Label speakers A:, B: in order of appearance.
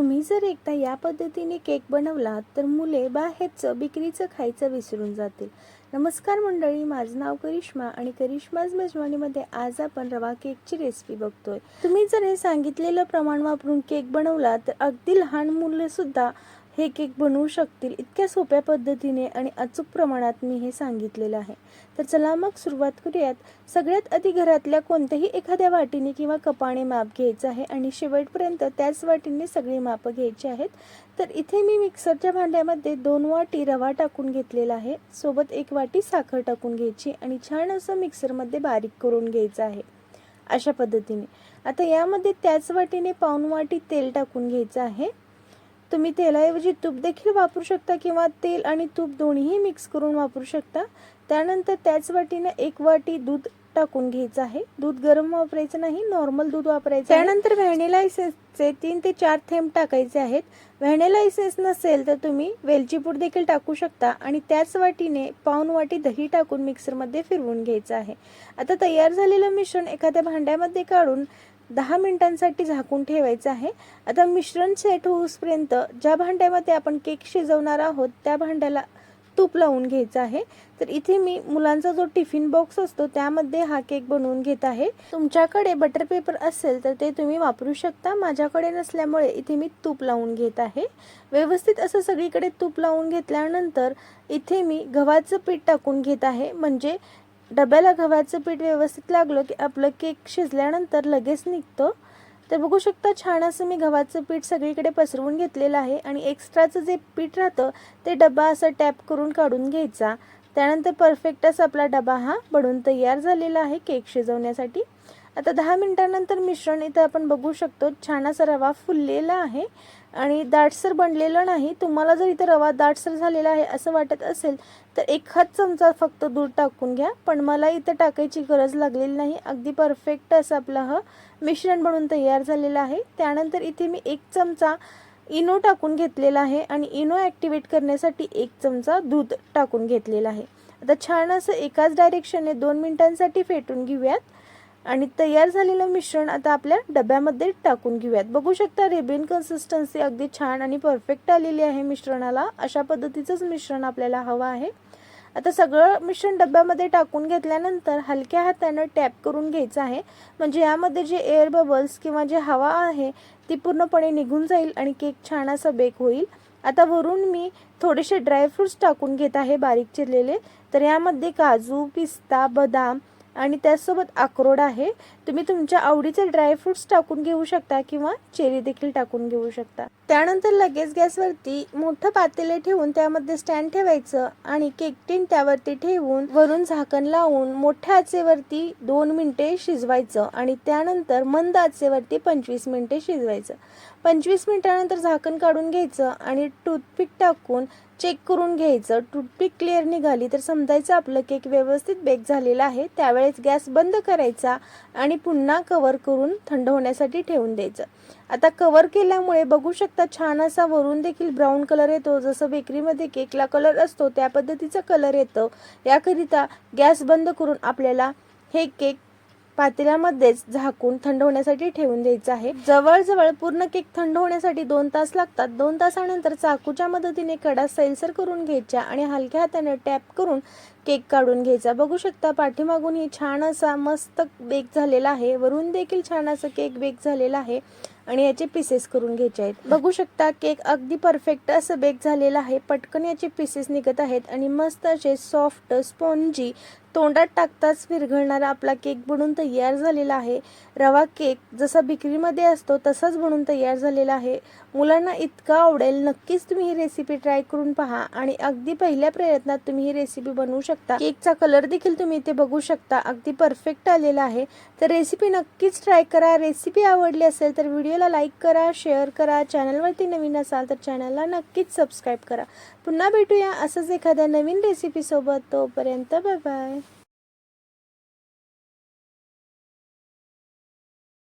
A: तुम्ही जर एकदा या पद्धतीने केक बनवला तर मुले बाहेरचं विक्रीचं खायचं विसरून जातील. नमस्कार मंडळी माझं नाव करिश्मा आणि करिश्माज मेजवानीमध्ये आज आपण रवा केकची रेसिपी बघतोय. तुम्ही जर हे सांगितलेलं प्रमाण वापरून केक बनवला तर अगदी लहान मुलंसुद्धा हे केक बनवू शकतील इतक्या सोप्या पद्धतीने आणि अचूक प्रमाणात मी हे सांगितलेलं आहे. तर चला मग सुरुवात करूयात. सगळ्यात आधी घरातल्या कोणत्याही एखाद्या वाटीने किंवा कपाने माप घ्यायचं आहे आणि शेवटपर्यंत त्याच वाटीने सगळी मापं घ्यायची आहेत. तर इथे मी मिक्सरच्या भांड्यामध्ये दोन वाटी रवा टाकून घेतलेला आहे. सोबत एक वाटी साखर टाकून घ्यायची आणि छान असं मिक्सरमध्ये बारीक करून घ्यायचं आहे. अशा पद्धतीने. आता यामध्ये त्याच वाटीने पाऊन वाटी तेल टाकून घ्यायचं आहे. तुम्ही तेलाऐवजी तूप देखील वापरू शकता किंवा तेल आणि तूप दोन्हीही मिक्स करून वापरू शकता. त्यानंतर त्याच वाटीनं एक वाटी दूध टाकून घ्यायचं आहे. दूध गरम वापरायचं नाही नॉर्मल दूध वापरायचं त्यानंतर व्हॅनिला इसेन्सचे तीन ते चार थेंब टाकायचे आहेत. व्हॅनिला इसेन्स नसेल तर तुम्ही वेलची पूड देखील टाकू शकता आणि त्याच वाटीने पाऊन वाटी दही टाकून मिक्सरमध्ये फिरवून घ्यायचं आहे. आता तयार झालेलं मिश्रण एखाद्या भांड्यामध्ये काढून दहा मिनिटांसाठी झाकून ठेवायचं आहे. आता मिश्रण सेट होऊसपर्यंत ज्या भांड्यामध्ये आपण केक शिजवणार आहोत त्या भांड्याला तूप लावून घ्यायचं आहे. तर इथे मी मुलांचा जो टिफिन बॉक्स असतो त्यामध्ये हा केक बनवून घेत आहे. तुमच्याकडे बटर पेपर असेल तर ते तुम्ही वापरू शकता. माझ्याकडे नसल्यामुळे इथे मी तूप लावून घेत आहे. व्यवस्थित असं सगळीकडे तूप लावून घेतल्यानंतर इथे मी गव्हाचं पीठ टाकून घेत आहे. म्हणजे डब्याला गव्हाचं पीठ व्यवस्थित लागलं की आपलं केक शिजल्यानंतर लगेच निघतं. तर बघू शकता छान असं मी गव्हाचं पीठ सगळीकडे पसरवून घेतलेलं आहे आणि एक्स्ट्राचं जे पीठ राहतं ते डबा असं टॅप करून काढून घ्यायचा. त्यानंतर परफेक्ट असा आपला डबा हा बनून तयार झालेला आहे केक शिजवण्यासाठी. आता दहा मिनटानंतर मिश्रण इथं आपण बघू शकतो. छान असा रवा फुललेला आहे आणि दाटसर बनलेलं नाही. तुम्हाला जर इथं रवा दाटसर झालेला आहे असं वाटत असेल तर एखाद चमचा फक्त दूध टाकून घ्या. पण मला इथं टाकायची गरज लागलेली नाही. अगदी परफेक्ट असं आपलं हा मिश्रण बनून तयार झालेलं आहे. त्यानंतर इथे मी एक चमचा इनो टाकून घेतलेला आहे आणि इनो ॲक्टिवेट करण्यासाठी एक चमचा दूध टाकून घेतलेला आहे. आता छान असं एकाच डायरेक्शनने दोन मिनिटांसाठी फेटून घेऊयात. आणि तयार झालेलं मिश्रण आता आपल्या डब्यामध्ये टाकून घेऊयात. बघू शकता रेबिन कन्सिस्टन्सी अगदी छान आणि परफेक्ट आलेली आहे मिश्रणाला. अशा पद्धतीचंच मिश्रण आपल्याला हवं आहे. आता सगळं मिश्रण डब्यामध्ये टाकून घेतल्यानंतर हलक्या हातानं टॅप करून घ्यायचं आहे. म्हणजे यामध्ये जे एअर बबल्स किंवा जे हवा आहे ती पूर्णपणे निघून जाईल आणि केक छान असा बेक होईल. आता वरून मी थोडेसे ड्रायफ्रूट्स टाकून घेत आहे बारीक चिरलेले. तर यामध्ये काजू पिस्ता बदाम आणि त्याचसोबत अक्रोड आहे. तुम्ही तुमच्या आवडीचे ड्रायफ्रुट्स टाकून घेऊ शकता किंवा चेरी देखील टाकून घेऊ शकता. त्यानंतर लगेच गॅसवरती मोठं पातेले ठेवून त्यामध्ये स्टँड ठेवायचं आणि केक टीन त्यावरती ठेवून वरून झाकण लावून मोठ्या आचेवरती दोन मिनटे शिजवायचं आणि त्यानंतर मंद आचेवरती पंचवीस मिनटे शिजवायचं. पंचवीस मिनिटानंतर झाकण काढून घ्यायचं आणि टूथपिक टाकून चेक करून घ्यायचं. टूथपिक क्लिअर निघाली तर समजायचं आपलं केक व्यवस्थित बेक झालेलं आहे. त्यावेळेस गॅस बंद करायचा आणि पुन्हा कवर करून थंड होण्यासाठी ठेवून द्यायचं. आता कवर केल्यामुळे बघू शकता छान असा वरून देखील ब्राऊन कलर येतो. जसं बेकरीमध्ये केकला कलर असतो त्या पद्धतीचा कलर येतो. याकरिता गॅस बंद करून आपल्याला हे केक पातेल्यामध्येच झाकून थंड होण्यासाठी ठेवून द्यायचं आहे. जवळजवळ पूर्ण केक थंड होण्यासाठी दोन तास लागतात. दोन तासानंतर चाकूच्या मदतीने कडा सैलसर करून घ्यायच्या आणि हलक्या हाताने टॅप करून केक काढून घ्यायचा. बघू शकता पाठीमागून ही छान असा मस्त बेक झालेला आहे. वरून देखील छान असा केक बेक झालेला आहे. आणि याचे पीसेस करून घ्यायचे आहेत. बघू शकता केक अगदी परफेक्ट असं बेक झालेला आहे. पटकन याचे पीसेस निघत आहेत आणि मस्त असे सॉफ्ट स्पॉन्जी तोंडात टाकताच विरघळणारा आपला केक बनून तयार झालेला आहे. रवा केक जसा बिक्रीमध्ये असतो तसाच बनून तयार झालेला आहे. मुलांना इतका आवडेल. नक्कीच तुम्ही ही रेसिपी ट्राय करून पहा आणि अगदी पहिल्या प्रयत्नात तुम्ही ही रेसिपी बनवू शकता. केकचा कलर देखील तुम्ही इथे बघू शकता. अगदी परफेक्ट आलेला आहे. तर रेसिपी नक्कीच ट्राय करा. रेसिपी आवडली असेल तर व्हिडिओ व्हिडिओला लाईक करा शेअर करा चॅनलवरती नवीन असाल तर चॅनलला नक्कीच सबस्क्राईब करा. पुन्हा भेटूया असंच एखाद्या नवीन रेसिपीसोबत तोपर्यंत बाय बाय